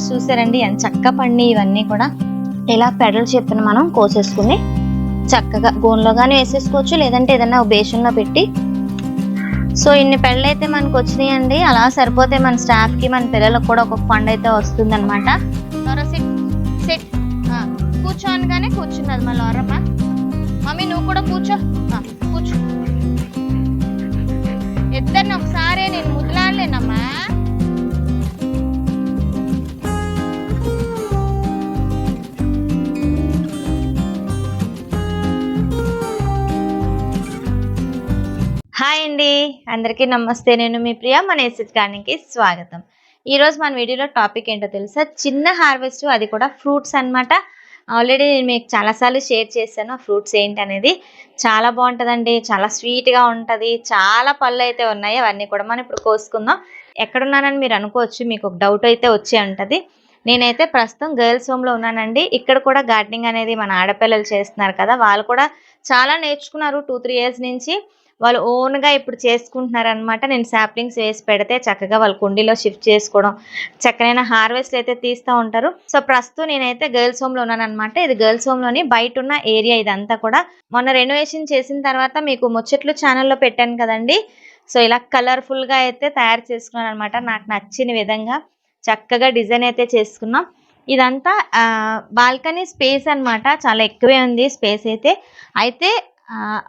Fruits చూసారండి. ఎంత చక్కగా పండి ఇవన్నీ కూడా. ఇలా పెడలు చెప్పిన మనం కోసేసుకుని చక్కగా గోన్లో కానీ వేసేసుకోవచ్చు. లేదంటే ఏదైనా బేషన్లో పెట్టి. సో ఇన్ని పెళ్ళైతే అయితే మనకు వచ్చినాయండి. అలా సరిపోతే మన స్టాఫ్కి మన పిల్లలకు కూడా ఒక్కొక్క పండు అయితే వస్తుంది అనమాట కూర్చో అనగానే కూర్చున్నది మా లోరమ్మ. మమ్మీ నువ్వు కూడా కూర్చో. కూర్చో. ఇద్దరిని ఒకసారి నేను ముద్దులాడలేనమ్మా హాయ్ అండి. అందరికీ నమస్తే. నేను మీ ప్రియ మన ఎసిడ్ గార్డెన్కి స్వాగతం ఈరోజు మన వీడియోలో టాపిక్ ఏంటో తెలుసా? చిన్న హార్వెస్ట్ అది కూడా ఫ్రూట్స్ అన్నమాట. ఆల్రెడీ నేను మీకు చాలాసార్లు షేర్ చేశాను ఆ ఫ్రూట్స్ ఏంటి అనేది చాలా బాగుంటుందండి. చాలా స్వీట్గా ఉంటుంది. చాలా పళ్ళు అయితే ఉన్నాయి. అవన్నీ కూడా మనం ఇప్పుడు కోసుకుందాం. ఎక్కడున్నానని మీరు అనుకోవచ్చు. మీకు ఒక డౌట్ అయితే వచ్చే ఉంటుంది. నేనైతే ప్రస్తుతం గర్ల్స్ హోమ్లో ఉన్నానండి. ఇక్కడ కూడా గార్డెనింగ్ అనేది మన ఆడపిల్లలు చేస్తున్నారు కదా. వాళ్ళు కూడా చాలా నేర్చుకున్నారు. టూ త్రీ ఇయర్స్ నుంచి. వాళ్ళు ఓన్గా ఇప్పుడు చేసుకుంటున్నారు అనమాట నేను సాప్లింగ్స్ వేసి పెడితే చక్కగా వాళ్ళ కుండీలో షిఫ్ట్ చేసుకోవడం చక్కనైన హార్వెస్ట్ అయితే తీస్తూ ఉంటారు. సో ప్రస్తుతం నేనైతే గర్ల్స్ హోమ్లో ఉన్నానమాట ఇది గర్ల్స్ హోమ్లోని బయట ఉన్న ఏరియా ఇదంతా కూడా. మొన్న రెనోవేషన్ చేసిన తర్వాత మీకు ముచ్చట్లు ఛానల్లో పెట్టాను కదండి. సో ఇలా కలర్ఫుల్గా అయితే తయారు చేసుకున్నాను అనమాట నాకు నచ్చిన విధంగా చక్కగా డిజైన్ అయితే చేసుకున్నాం. ఇదంతా బాల్కనీ స్పేస్ అన్నమాట. చాలా ఎక్కువే ఉంది స్పేస్ అయితే. అయితే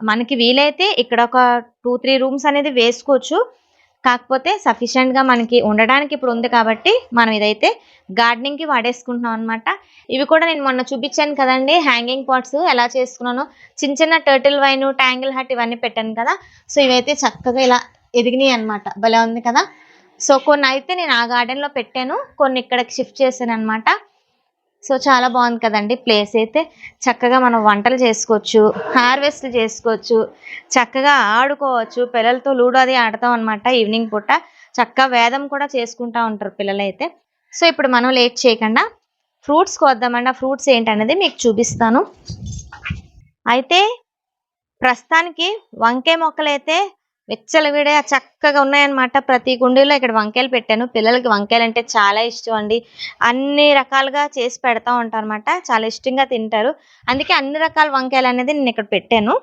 మనకి వీలైతే ఇక్కడ ఒక టూ త్రీ రూమ్స్ అనేది వేసుకోవచ్చు. కాకపోతే సఫిషియెంట్గా మనకి ఉండడానికి ఇప్పుడు ఉంది కాబట్టి మనం ఇదైతే గార్డెనింగ్కి వాడేసుకుంటున్నాం అనమాట ఇవి కూడా నేను మొన్న చూపించాను కదండి హ్యాంగింగ్ పాట్స్ ఎలా చేసుకున్నాను. చిన్న చిన్న టర్టిల్ వైన్ ట్యాంగిల్ హట్ ఇవన్నీ పెట్టాను కదా. సో ఇవైతే చక్కగా ఇలా ఎదిగినాయి అనమాట భలే ఉంది కదా. సో కొన్ని అయితే నేను ఆ గార్డెన్లో పెట్టాను. కొన్ని ఇక్కడికి షిఫ్ట్ చేశాను అనమాట సో చాలా బాగుంది కదండి ప్లేస్ అయితే. చక్కగా మనం వంటలు చేసుకోవచ్చు హార్వెస్ట్ చేసుకోవచ్చు చక్కగా ఆడుకోవచ్చు. పిల్లలతో లూడో అది ఆడతాం అనమాట ఈవినింగ్ పూట. చక్కగా వేదం కూడా చేసుకుంటా ఉంటారు పిల్లలైతే. సో ఇప్పుడు మనం లేట్ చేయకుండా ఫ్రూట్స్ కోద్దామండి. ఆ ఫ్రూట్స్ ఏంటనేది మీకు చూపిస్తాను. అయితే ప్రస్తుతానికి వంకాయ మొక్కలు అయితే విచ్చలవిడే చక్కగా ఉన్నాయన్నమాట. ప్రతి కుండీలో ఇక్కడ వంకాయలు పెట్టాను. పిల్లలకి వంకాయలు అంటే చాలా ఇష్టం అండి. అన్ని రకాలుగా చేసి పెడతా ఉంటాను అనమాట చాలా ఇష్టంగా తింటారు. అందుకే అన్ని రకాల వంకాయలు అనేది నేను ఇక్కడ పెట్టాను.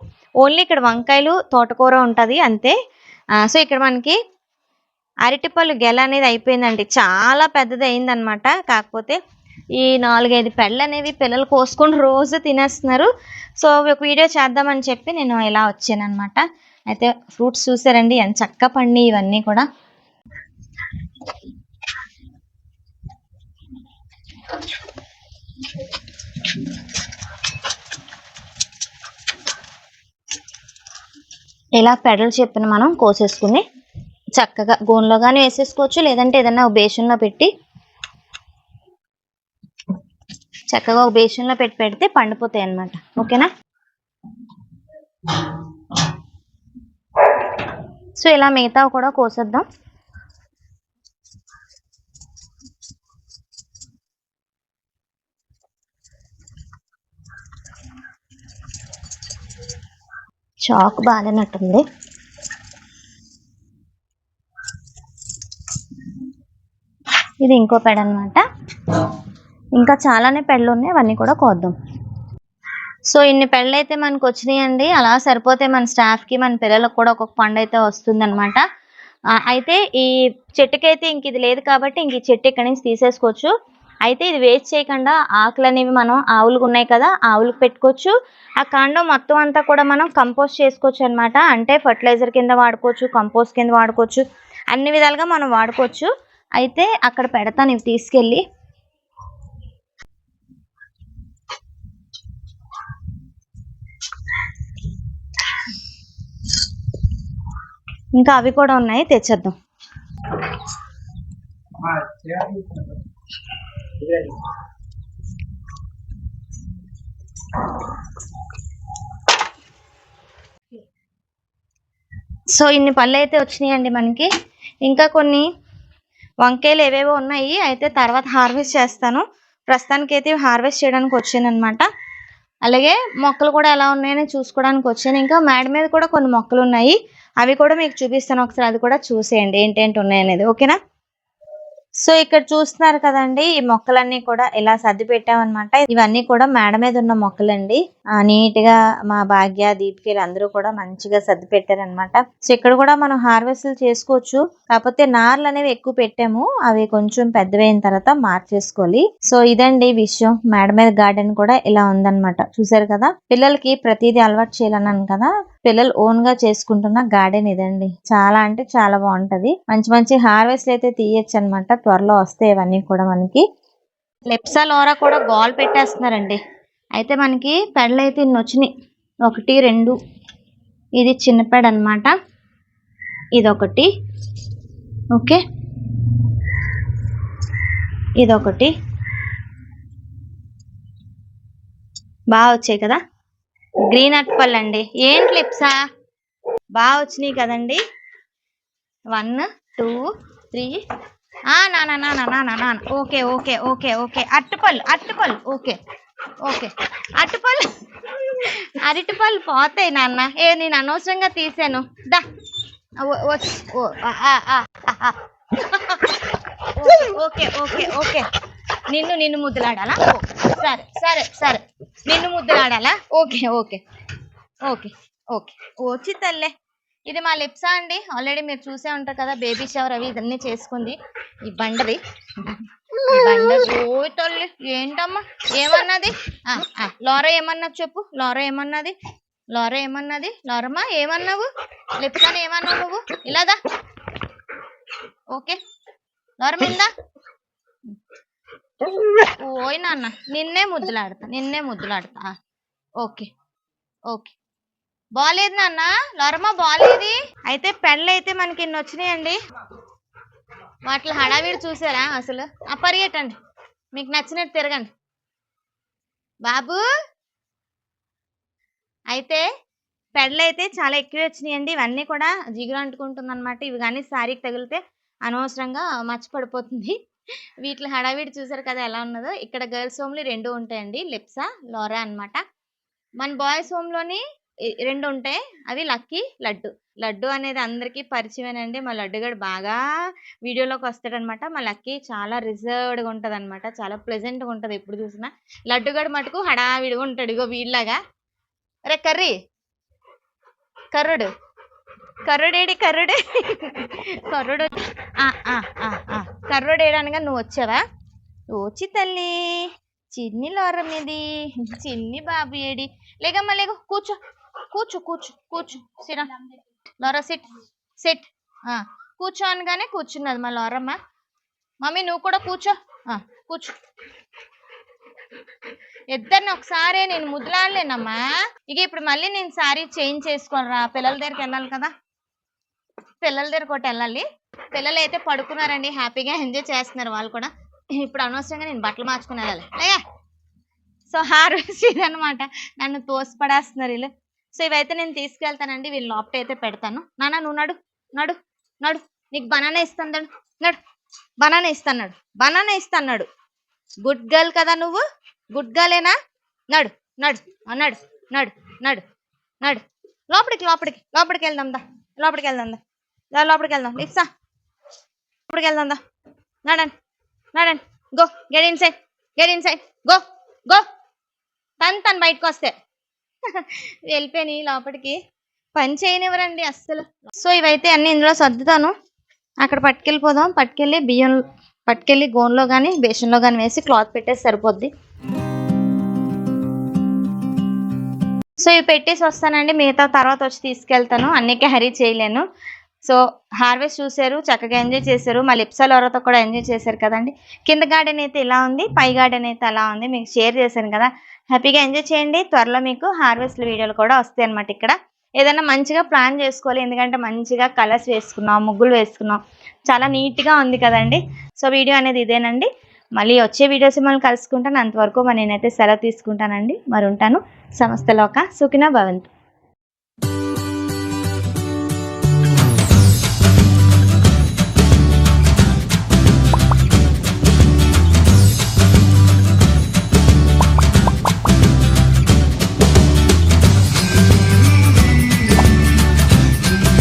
ఓన్లీ ఇక్కడ వంకాయలు తోటకూర ఉంటుంది అంతే. సో ఇక్కడ మనకి అరటిపళ్ళు గెల అనేది అయిపోయిందండి. చాలా పెద్దది అయిందనమాట కాకపోతే ఈ నాలుగైదు పెళ్ళు అనేవి పిల్లలు కోసుకొని రోజు తినేస్తున్నారు. సో ఒక వీడియో చేద్దామని చెప్పి నేను ఇలా వచ్చాను అనమాట అయితే ఫ్రూట్స్ చూసారండి ఎంత చక్క పండి ఇవన్నీ కూడా. ఇలా పెడలు చెప్పిన మనం కోసేసుకుని చక్కగా గోన్లో కానీ వేసేసుకోవచ్చు లేదంటే ఏదైనా బేషన్లో పెట్టి చక్కగా ఒక బేషన్లో పెట్టి పెడితే పండిపోతాయి అన్నమాట. ఓకేనా? సో ఇలా మిగతా కూడా కోసేద్దాం. చాక్ బాగాలేనట్టుంది. ఇది ఇంకో పెడ అనమాట ఇంకా చాలానే పెళ్ళు ఉన్నాయి అవన్నీ కూడా కోద్దాం. సో ఇన్ని పెళ్ళైతే అయితే మనకు వచ్చినాయండి అలా సరిపోతే మన స్టాఫ్కి మన పిల్లలకు కూడా ఒక్కొక్క పండు అయితే వస్తుందన్నమాట అయితే ఈ చెట్టుకైతే ఇంక ఇది లేదు కాబట్టి ఇంక ఈ చెట్టు ఇక్కడి నుంచి తీసేసుకోవచ్చు. అయితే ఇది వేస్ట్ చేయకుండా ఆకులు అనేవి మనం ఆవులకు ఉన్నాయి కదా ఆవులకు పెట్టుకోవచ్చు. ఆ కాండం మొత్తం అంతా కూడా మనం కంపోస్ట్ చేసుకోవచ్చు అనమాట అంటే ఫర్టిలైజర్ కింద వాడుకోవచ్చు కంపోస్ట్ కింద వాడుకోవచ్చు. అన్ని విధాలుగా మనం వాడుకోవచ్చు. అయితే అక్కడ పెడతాను ఇవి తీసుకెళ్ళి. ఇంకా అవి కూడా ఉన్నాయి తెచ్చేద్దాం. సో ఇన్ని పళ్ళు అయితే వచ్చినాయండి మనకి. ఇంకా కొన్ని వంకాయలు ఏవేవో ఉన్నాయి అయితే తర్వాత హార్వెస్ట్ చేస్తాను. ప్రస్తుతానికి అయితే హార్వెస్ట్ చేయడానికి వచ్చాను అలాగే మొక్కలు కూడా ఎలా ఉన్నాయని చూసుకోవడానికి వచ్చాను. ఇంకా మేడ మీద కూడా కొన్ని మొక్కలు ఉన్నాయి. అవి కూడా మీకు చూపిస్తాను. ఒకసారి అది కూడా చూసేయండి. ఏంటేంటి ఉన్నాయనేది ఓకేనా? సో ఇక్కడ చూస్తున్నారు కదండి ఈ మొక్కలన్నీ కూడా ఇలా సర్ది పెట్టామన్నమాట. ఇవన్నీ కూడా మేడ మీద ఉన్న మొక్కలండి. ఆ నీట్గా మా భాగ్య దీపికలు అందరూ కూడా మంచిగా సర్ది పెట్టారనమాట సో ఇక్కడ కూడా మనం హార్వెస్ట్ చేసుకోవచ్చు. కాకపోతే నార్లు అనేవి ఎక్కువ పెట్టాము. అవి కొంచెం పెద్దవైన తర్వాత మార్చేసుకోవాలి. సో ఇదండి విషయం. మేడ మీద గార్డెన్ కూడా ఇలా ఉందన్నమాట. చూసారు కదా? పిల్లలకి ప్రతిదీ అలవాటు చేయాలన్నాను కదా? పిల్లలు ఓన్గా చేసుకుంటున్న గార్డెన్ ఇదండి. చాలా అంటే చాలా బాగుంటది. మంచి మంచి హార్వెస్ట్ అయితే తీయచ్చు అనమాట త్వరలో వస్తాయి ఇవన్నీ కూడా మనకి. లెప్సా లోరా కూడా గోల్ పెట్టేస్తున్నారండి. అయితే మనకి పెడలు అయితే ఇన్ని వచ్చినాయి. ఒకటి రెండు. ఇది చిన్న పెడ అనమాట ఇదొకటి. ఓకే. ఇదొకటి. బాగా వచ్చాయి కదా? గ్రీన్ అరటిపళ్ళు అండి. ఏం క్లిప్సా బాగా వచ్చినాయి కదండి. వన్ టూ త్రీ ఆ నానా నా నానా ఓకే ఓకే ఓకే ఓకే అట్టుపల్ అట్టుపల్ ఓకే ఓకే అరటిపళ్ళు అరటిపళ్ళు పోతాయి నాన్న. ఏ నేను అనవసరంగా తీసాను. దా. ఆ, ఆ. ఓకే ఓకే ఓకే నిన్ను నిన్ను ముద్దులాడాలా? సరే సరే సరే. నిన్ను ముద్దులాడాలా? Okay okay. Okay okay. వచ్చి తల్లే. ఇది మా లిప్సా అండి. ఆల్రెడీ మీరు చూసే ఉంటారు కదా బేబీ షవర్ అవి ఇదన్నీ చేసుకుంది. ఈ బండది. ఓ తల్లి ఏంటమ్మా? ఏమన్నది? ఆ, లోరా ఏమన్నా చెప్పు? లోరా ఏమన్నది? లోరా ఏమన్నది? లోరమ్మా ఏమన్నావు? లిప్సాని ఏమన్నావు నువ్వు? ఇలాదా ఓకే. లోరమిందా ఓయ్ నాన్న నిన్నే ముద్దులాడతా నిన్నే ముద్దులాడతా. Okay okay. బాలేదు నాన్న? లొరమ బాలేదు అయితే పెళ్ళి అయితే మనకి ఇన్ని వచ్చినాయండి. వాటి హడావిడి చూసారా అసలు? ఆ పరిగెట్టండి. మీకు నచ్చినట్టు తిరగండి. బాబు! అయితే పెళ్ళి అయితే చాలా ఎక్కువ వచ్చినాయండి. ఇవన్నీ కూడా జిగురు అంటుకుంటుంది అనమాట ఇవి కానీ శారీకి తగిలితే అనవసరంగా మచ్చపడిపోతుంది. వీటిలో హడావిడి చూసారు కదా ఎలా ఉన్నదో. ఇక్కడ గర్ల్స్ హోమ్లు రెండు ఉంటాయండి. లిప్సా లోరా అన్నమాట. మన బాయ్స్ హోమ్లోని రెండు ఉంటాయి. అవి లక్కీ లడ్డు. లడ్డు అనేది అందరికీ పరిచయమేనండి. మా లడ్డు గడు బాగా వీడియోలోకి వస్తాడనమాట మా లక్కీ చాలా రిజర్వ్డ్గా ఉంటుంది అనమాట చాలా ప్లెజెంట్గా ఉంటుంది ఎప్పుడు చూసినా. లడ్డు గడు మటుకు హడావిడిగా ఉంటాడు. ఇగో వీళ్ళగా రే కర్రీ. కర్రుడు. కర్రుడేడి కర్రుడే. కర్రుడు ఆ, అనగా నువ్వు వచ్చావా? వచ్చి తల్లి. చిన్ని లోరం ఇది చిన్ని బాబు ఏడి? లేగమ్మా లేగు. కూర్చో. కూర్చో కూర్చో కూర్చో. సిరా. Lora sit. సిట్. కూర్చో అనగానే కూర్చున్నది మా లోరమ్మ. మమ్మీ నువ్వు కూడా కూర్చో. కూర్చో. ఇద్దరిని ఒకసారి నేను ముద్దులాడలేనమ్మా ఇక ఇప్పుడు మళ్ళీ నేను సారీ చేంజ్ చేసుకోనరా పిల్లల దగ్గరికి వెళ్ళాలి కదా. పిల్లల దగ్గర ఒకటి వెళ్ళాలి. పిల్లలు అయితే పడుకున్నారండి హ్యాపీగా ఎంజాయ్ చేస్తున్నారు వాళ్ళు కూడా. ఇప్పుడు అనవసరంగా నేను బట్టలు మార్చుకుని వెళ్ళాలి. అయ్యా! సో హార్వెస్ట్ ఇదనమాట నన్ను తోసిపడేస్తున్నారు వీళ్ళు. సో ఇవైతే నేను తీసుకెళ్తానండి. వీళ్ళు లోపట అయితే పెడతాను. నాన్న నువ్వు నడు నడు నడు. నీకు బనానా ఇస్తాను నడు నడు. బనానా ఇస్తాను నడు. బనానా ఇస్తాను నడు. గుడ్ గర్ల్ కదా నువ్వు? గుడ్ గర్లేనా? నడు నడు. నడు నడు నడు నడు. లోపలికి లోపలికి లోపలికి వెళ్దాం దా. లోపలికి వెళ్దాం దా. దా లోపలికి వెళ్దాం. లిప్సా లోపలికి వెళ్దాం దా. నడండి నడండి. Go get inside get inside go go. తను తను బయటకు వస్తే. వెళ్ళిపోయి లోపలికి. పని చేయనివ్వరండి అస్సలు. సో ఇవైతే అన్ని ఇందులో సర్దుతాను. అక్కడ పట్టుకెళ్ళిపోదాం. పట్టుకెళ్ళి బియ్యం పట్టుకెళ్ళి గోన్లో కానీ బేషన్లో కానీ వేసి క్లాత్ పెట్టేసి సరిపోద్ది. సో ఇవి పెట్టేసి వస్తానండి. మిగతా తర్వాత వచ్చి తీసుకెళ్తాను. అన్నికే హరీ చేయలేను. సో హార్వెస్ట్ చూశారు చక్కగా ఎంజాయ్ చేశారు. మా లిప్సాలోరతో కూడా ఎంజాయ్ చేశారు కదండి. కింద గార్డెన్ అయితే ఇలా ఉంది పై గార్డెన్ అయితే అలా ఉంది. మీకు షేర్ చేశాను కదా. హ్యాపీగా ఎంజాయ్ చేయండి. త్వరలో మీకు హార్వెస్ట్ వీడియోలు కూడా వస్తాయి అనమాట ఇక్కడ. ఏదైనా మంచిగా ప్లాన్ చేసుకోవాలి ఎందుకంటే మంచిగా కలర్స్ వేసుకున్నాం ముగ్గులు వేసుకున్నాం. చాలా నీట్గా ఉంది కదండి. సో వీడియో అనేది ఇదేనండి. మళ్ళీ వచ్చే వీడియోస్ మిమ్మల్ని కలుసుకుంటాను. అంతవరకు మరి నేనైతే సెలవు తీసుకుంటానండి. మరి ఉంటాను సమస్తలోక సుఖిన భవంతు.